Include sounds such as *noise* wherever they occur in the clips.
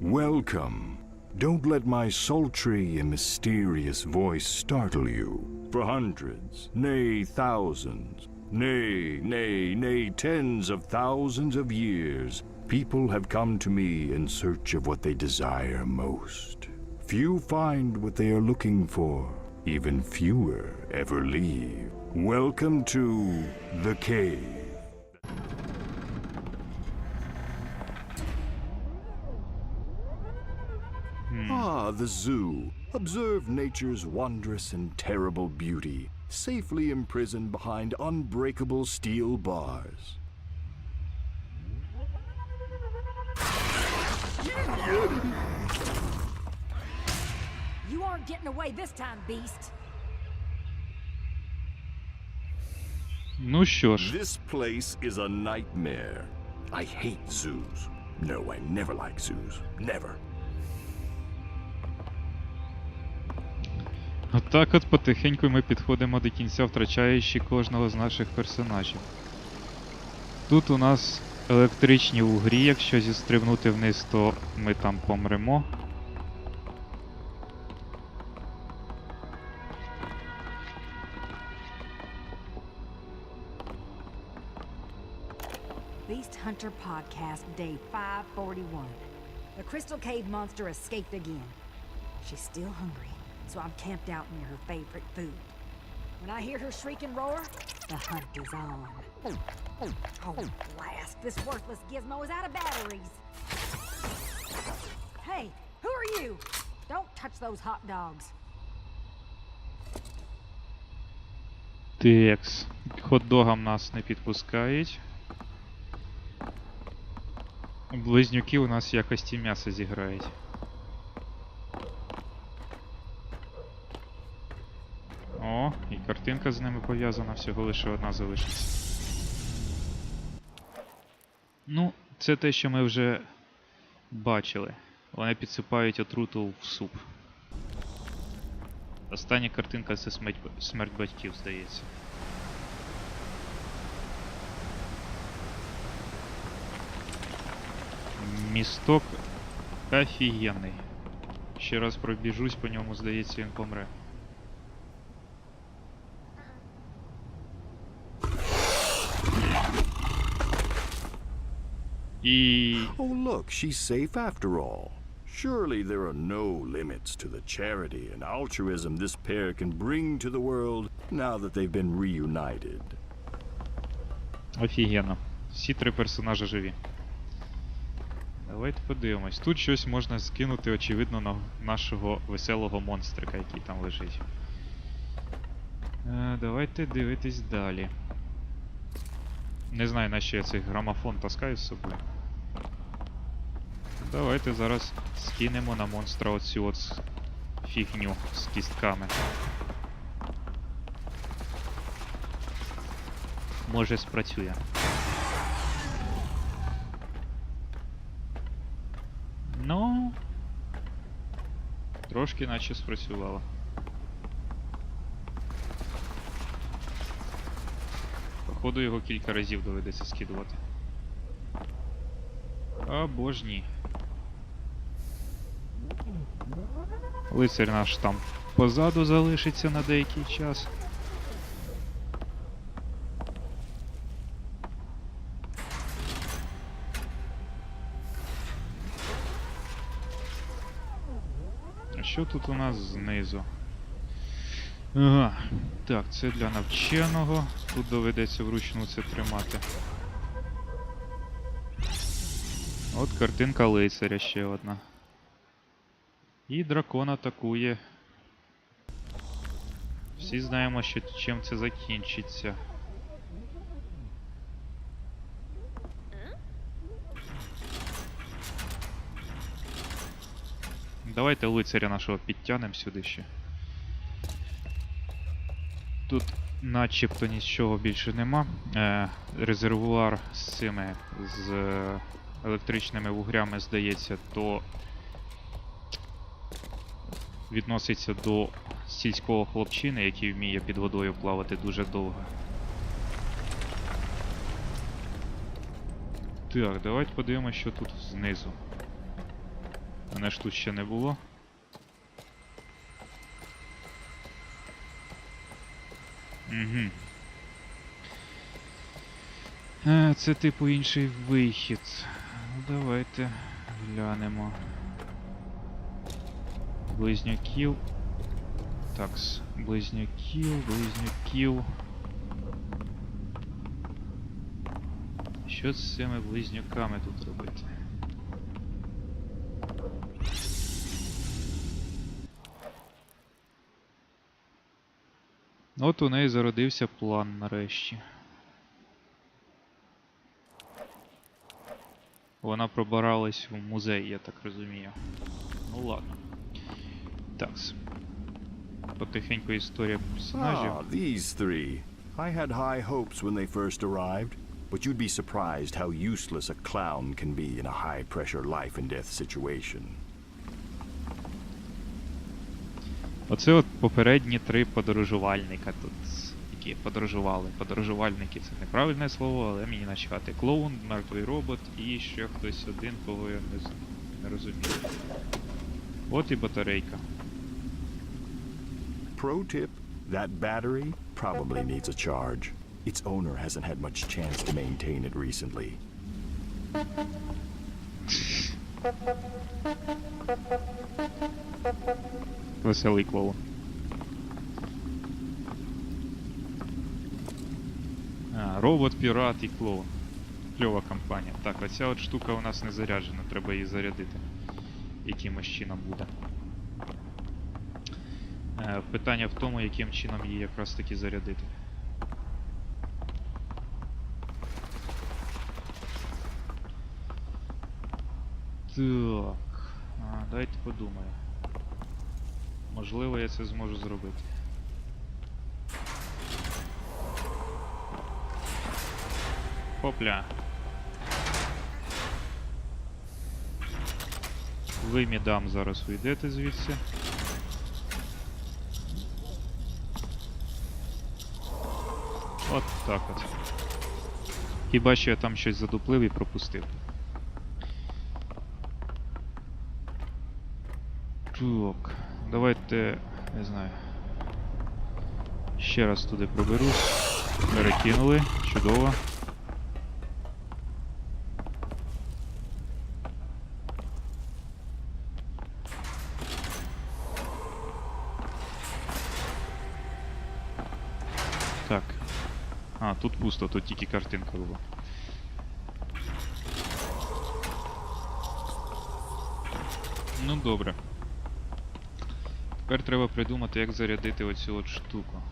Welcome. Don't let my sultry and mysterious voice startle you. For hundreds, nay, thousands, nay, nay, nay, tens of thousands of years, people have come to me in search of what they desire most. Few find what they are looking for, even fewer ever leave. Welcome to the cave. Ah, the zoo. Observe nature's wondrous and terrible beauty, safely imprisoned behind unbreakable steel bars. You aren't getting away this time, beast. Ну що ж, This place is a nightmare. I hate zoos. No, I never like zoos. Never. Отак от потихеньку ми підходимо до кінця, втрачаючи кожного з наших персонажів. Тут у нас електричні угрі, якщо зістрибнути вниз, то ми там помремо. Beast Hunter Podcast, day 541. The Crystal Cave monster escaped again. She's still hungry, so I'm camped out near her favorite food. When I hear her shriek and roar, the hunt is on. Oh, blast! This worthless gizmo is out of batteries. Hey, who are you? Don't touch those hot dogs. Текс. Хот-догам нас не підпускають. Близнюки у нас в якості м'яса зіграють. Картинка з ними пов'язана, всього лише одна залишиться. Ну, це те, що ми вже бачили. Вони підсипають отруту в суп. Остання картинка це смерть, смерть батьків, здається. Місток офігенний. Ще раз пробіжусь по ньому, здається, він помре. І. Oh, look, she's safe after all. Surely there are no limits to the charity and altruism this pair can bring to the world now that they've been reunited. Офігенно. Всі три персонажі живі. Давайте подивимось. Тут щось можна скинути, очевидно, на нашого веселого монстрика, який там лежить. Е, давайте дивитись далі. Не знаю, на що я цей грамофон таскаю з собою. Давайте зараз скинемо на монстра оцю от фігню з кістками. Може спрацює. Ну. Трошки наче спрацювало. Походу його кілька разів доведеться скидувати. Або ж ні. Лицар наш там позаду залишиться на деякий час. А що тут у нас знизу? Ага. Так, це для навченого. Тут доведеться вручну це тримати. От картинка лицаря ще одна. І дракон атакує. Всі знаємо, що чим це закінчиться. Давайте лицаря нашого підтягнемо сюди ще. Тут начебто нічого більше нема. Е, резервуар з цими з електричними вугрями, здається, то відноситься до сільського хлопчини, який вміє під водою плавати дуже довго. Так, давайте подивимося, що тут знизу. Мене ж тут ще не було. Угу. Це типу інший вихід. Ну, давайте глянемо. Близнюків. Такс. Близнюків, близнюків. Що з цими близнюками тут робити? От у неї зародився план нарешті. Вона пробиралась в музей, я так розумію. Ну ладно. Такс. Потихеньку історія персонажів. Ah, these three. I had high hopes when they first arrived, but you'd be surprised how useless a clown can be in a high pressure life and death situation. Оце от попередні три подорожувальника тут, які подорожували. Подорожувальники це неправильне слово, але мені начхати. Клоун, мертвий робот і ще хтось один, кого я не, не розумію. От і батарейка. Pro tip that battery probably needs a charge. Its owner hasn't had much chance to maintain it recently. *laughs* Веселий клоун. А, робот, пірат і клоун. Кльова компанія. Так, оця от штука у нас не заряджена, треба її зарядити. Якимось чином буде. Е, питання в тому, яким чином її якраз таки зарядити. Так. А, дайте подумаю. Можливо, я це зможу зробити. Хопля. Ви мідам зараз уйдете звідси. От так от. Хіба що я там щось задуплив і пропустив. Так, давайте, не знаю. Ще раз туди проберусь. Перекинули, чудово. Так. А, тут пусто, тут тільки картинка була. Ну добре. Тепер треба придумати, як зарядити оцю от штуку.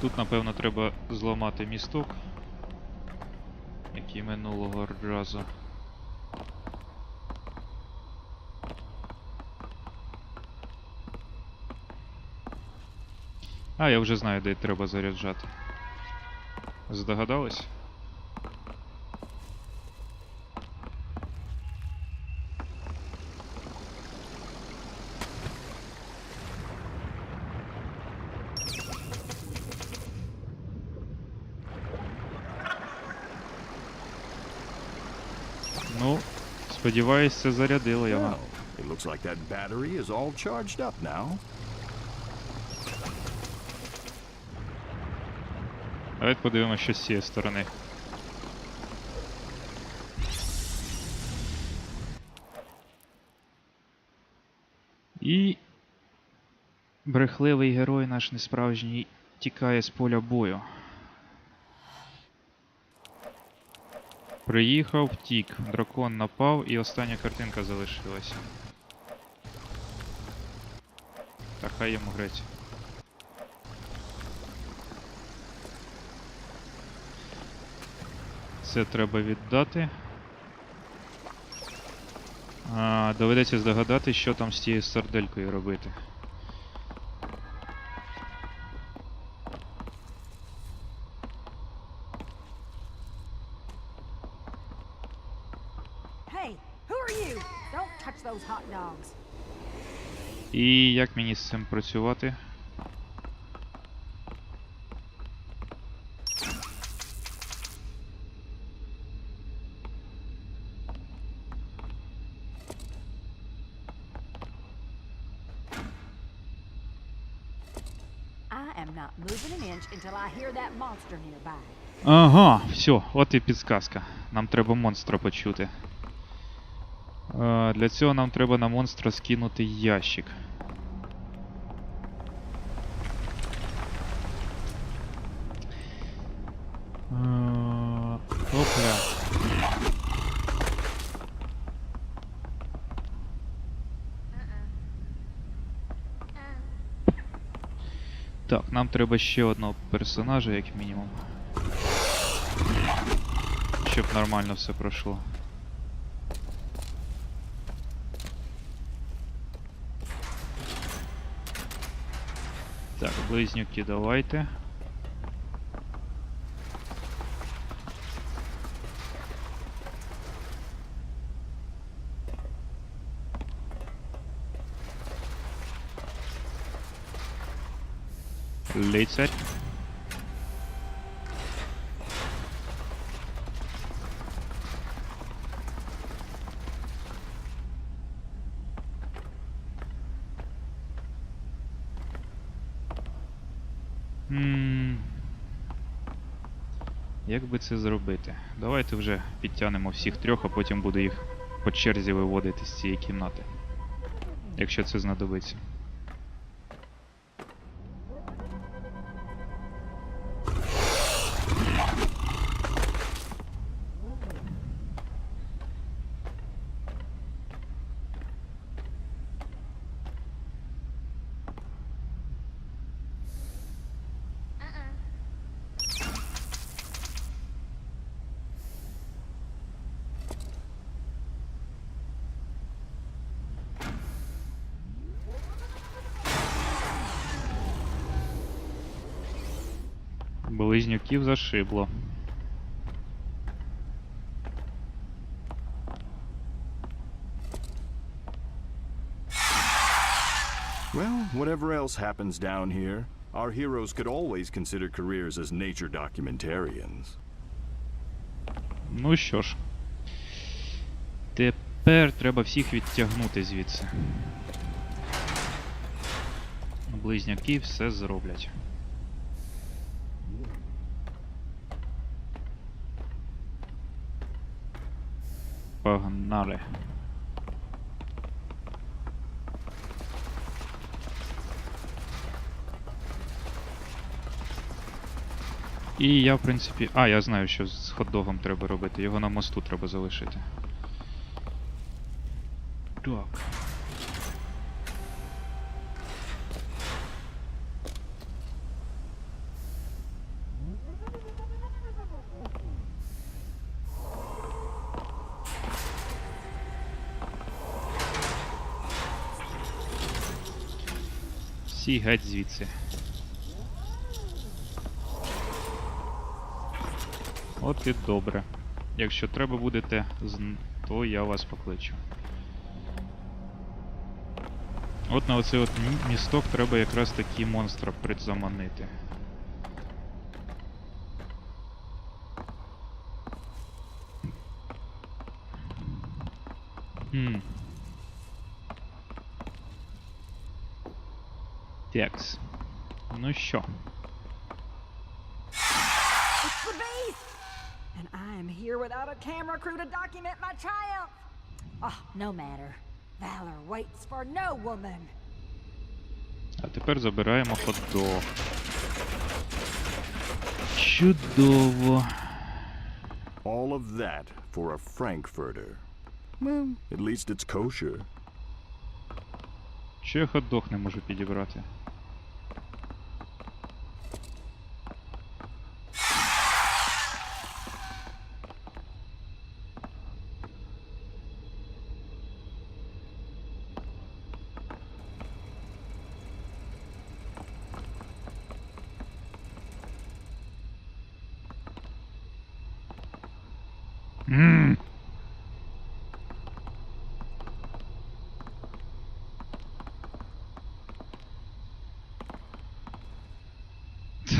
Тут, напевно, треба зламати місток, як і минулого разу. А, я вже знаю, де треба заряджати. Здогадались? Ну, сподіваюсь, це зарядило його. It looks like that battery is all charged up now. Давайте подивимося, що з цієї сторони. І брехливий герой наш несправжній тікає з поля бою. Приїхав, втік, дракон напав і остання картинка залишилася. Та хай йому грець. Це треба віддати. А, доведеться здогадати, що там з тією сарделькою робити. І як мені з цим працювати? Ага, все, от і підсказка. Нам треба монстра почути. Е, для цього нам треба на монстра скинути ящик. Так, нам треба ще одного персонажа, як мінімум. Щоб нормально все пройшло. Так, близнюки давайте. Лицарь. Як би це зробити? Давайте вже підтягнемо всіх трьох, а потім буду їх по черзі виводити з цієї кімнати. Якщо це знадобиться. Близнюків зашибло. Well, whatever else happens down here, our heroes could always consider careers as nature documentarians. Ну що ж. Тепер треба всіх відтягнути звідси. Близняки все зроблять. Погнали. І я, в принципі. А, я знаю, що з хот-догом треба робити. Його на мосту треба залишити. Так. Всі геть звідси. От і добре. Якщо треба будете, то я вас покличу. От на оцей от місток треба якраз такі монстра призаманити. Хм. Текс. Ну що? And I am here without a camera crew to document my triumph! Oh, no matter. Valor waits for no woman. А тепер забираємо хот-дог. Чудово. All of that for a Frankfurter. Well, at least it's kosher. Чи хот-дог не можу підібрати?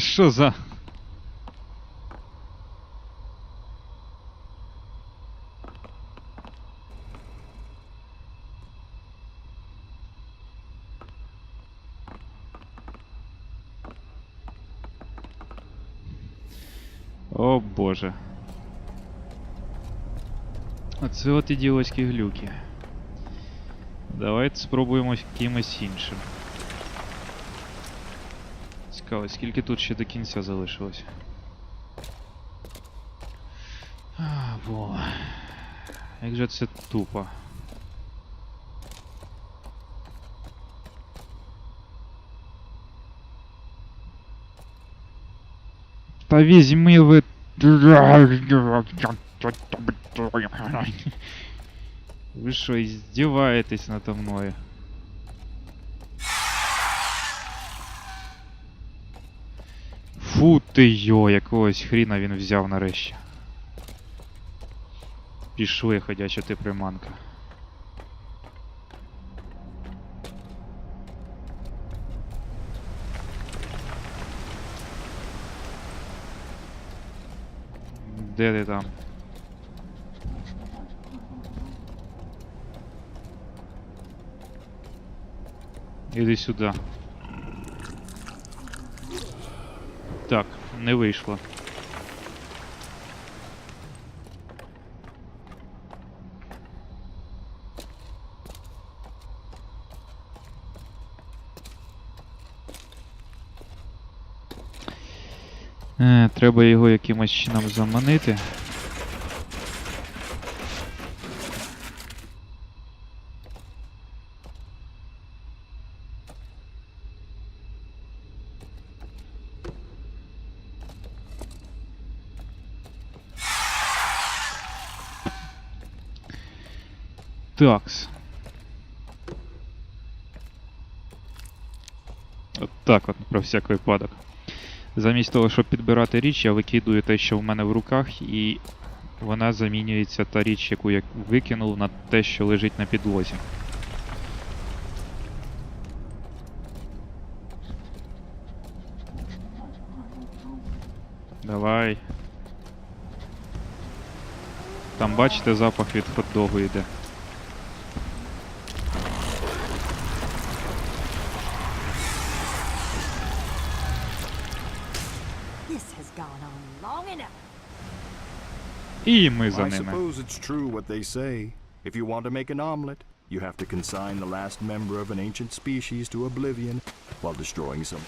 Что за... О боже. Оце от ідіотські глюки. Давайте спробуємо якимось іншим Цікаво, скільки тут ще до кінця залишилось. А, во. Як же це тупо. Та візьми ви. Ви що, издеваетесь надо мною? Фу ти йо, якогось хріна він взяв нарешті. Пішли, ходяча ти приманка. Де ти там? Іди сюди. Так, не вийшло. Е, треба його якимось чином заманити. Такс. От так от, про всяк випадок. Замість того, щоб підбирати річ, я викидую те, що в мене в руках, і вона замінюється та річ, яку я викинув, на те, що лежить на підлозі. Давай. Там бачите, запах від хот-догу йде. І ми за I ними. suppose it's true what they say. If you want to make an omelet, you have to consign the last member of an ancient species to oblivion while destroying some